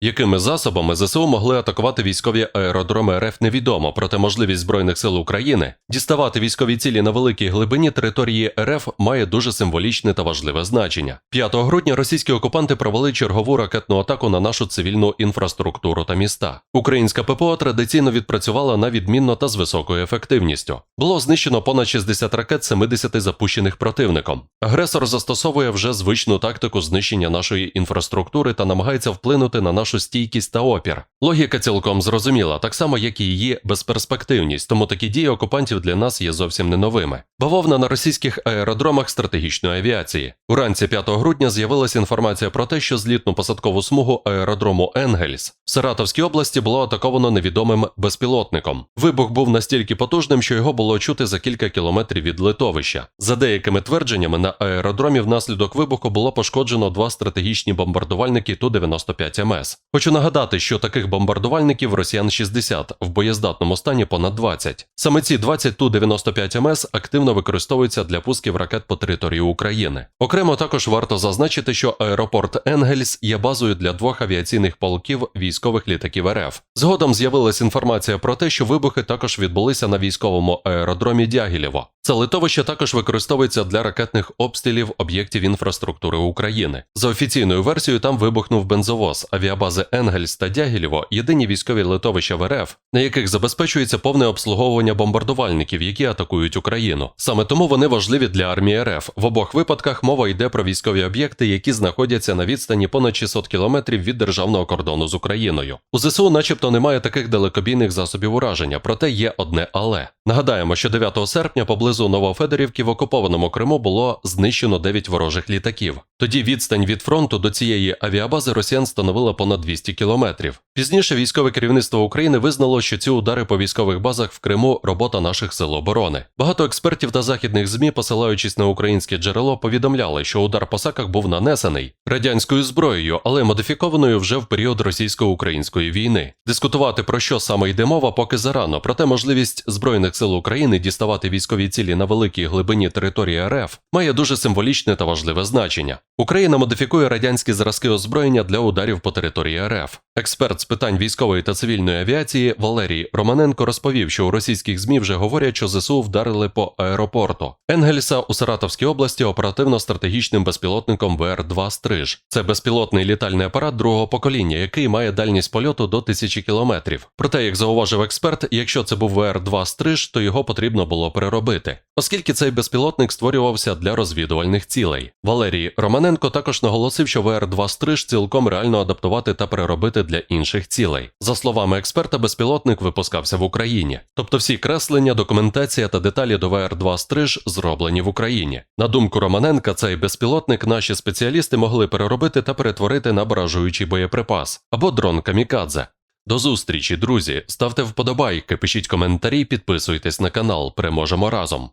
Якими засобами ЗСУ могли атакувати військові аеродроми РФ невідомо, проте можливість Збройних сил України діставати військові цілі на великій глибині території РФ має дуже символічне та важливе значення. 5 грудня російські окупанти провели чергову ракетну атаку на нашу цивільну інфраструктуру та міста. Українська ППО традиційно відпрацювала на відмінно та з високою ефективністю. Було знищено понад 60 ракет 70 запущених противником. Агресор застосовує вже звичну тактику знищення нашої інфраструктури та намагається вплинути на нашу стійкість та опір. Логіка цілком зрозуміла, так само як і її безперспективність, тому такі дії окупантів для нас є зовсім не новими. Бавовна на російських аеродромах стратегічної авіації. Уранці 5 грудня з'явилася інформація про те, що злітну посадкову смугу аеродрому Енгельс в Саратовській області було атаковано невідомим безпілотником. Вибух був настільки потужним, що його було чути за кілька кілометрів від литовища. За деякими твердженнями, на аеродромі внаслідок вибуху було пошкоджено два стратегічні бомбардувальники Ту-95 МС. Хочу нагадати, що таких бомбардувальників росіян 60, в боєздатному стані понад 20. Саме ці 20 Ту-95 МС активно використовуються для пусків ракет по території України. Окремо також варто зазначити, що аеропорт Енгельс є базою для двох авіаційних полків військових літаків РФ. Згодом з'явилася інформація про те, що вибухи також відбулися на військовому аеродромі Дягілєво. Це литовище також використовується для ракетних обстрілів об'єктів інфраструктури України. За офіційною версією, там вибухнув бензовоз авіабази Енгельс та Дягілєво, єдині військові литовища в РФ, на яких забезпечується повне обслуговування бомбардувальників, які атакують Україну. Саме тому вони важливі для армії РФ. В обох випадках мова йде про військові об'єкти, які знаходяться на відстані понад 600 кілометрів від державного кордону з Україною. У ЗСУ, начебто, немає таких далекобійних засобів ураження, проте є одне але. Нагадаємо, що 9 серпня поблизу Новофедорівки в окупованому Криму було знищено 9 ворожих літаків. Тоді відстань від фронту до цієї авіабази росіян становила понад 200 кілометрів. Пізніше військове керівництво України визнало, що ці удари по військових базах в Криму робота наших сил оборони. Багато експертів та західних змі, посилаючись на українське джерело, повідомляли, що удар по саках був нанесений радянською зброєю, але модифікованою вже в період російсько-української війни. Дискутувати про що саме йде мова, поки зарано, проте можливість збройних сил України діставати військові цілі на великій глибині території РФ має дуже символічне та важливе значення. Україна модифікує радянські зразки озброєння для ударів по території РФ. Експерт з питань військової та цивільної авіації Валерій Романенко розповів, що у російських змі вже говорять, що ЗСУ вдарили по аеропорту Енгельса у Саратовській області оперативно-стратегічним безпілотником ВР-2 Стриж. Це безпілотний літальний апарат другого покоління, який має дальність польоту до тисячі кілометрів. Проте, як зауважив експерт, якщо це був ВР-2 Стриж, то його потрібно було переробити, оскільки цей безпілотник створювався для розвідувальних цілей. Валерій Романенко також наголосив, що ВР-2 Стриж цілком реально адаптувати та переробити для інших цілей. За словами експерта, безпілотник випускався в Україні, тобто всі креслення, документація та деталі до ВР-2 Стриж зроблені в Україні. На думку Романенка, цей безпілотник наші спеціалісти могли переробити та перетворити на баражуючий боєприпас або дрон камікадзе. До зустрічі, друзі! Ставте вподобайки, пишіть коментарі, підписуйтесь на канал. Переможемо разом.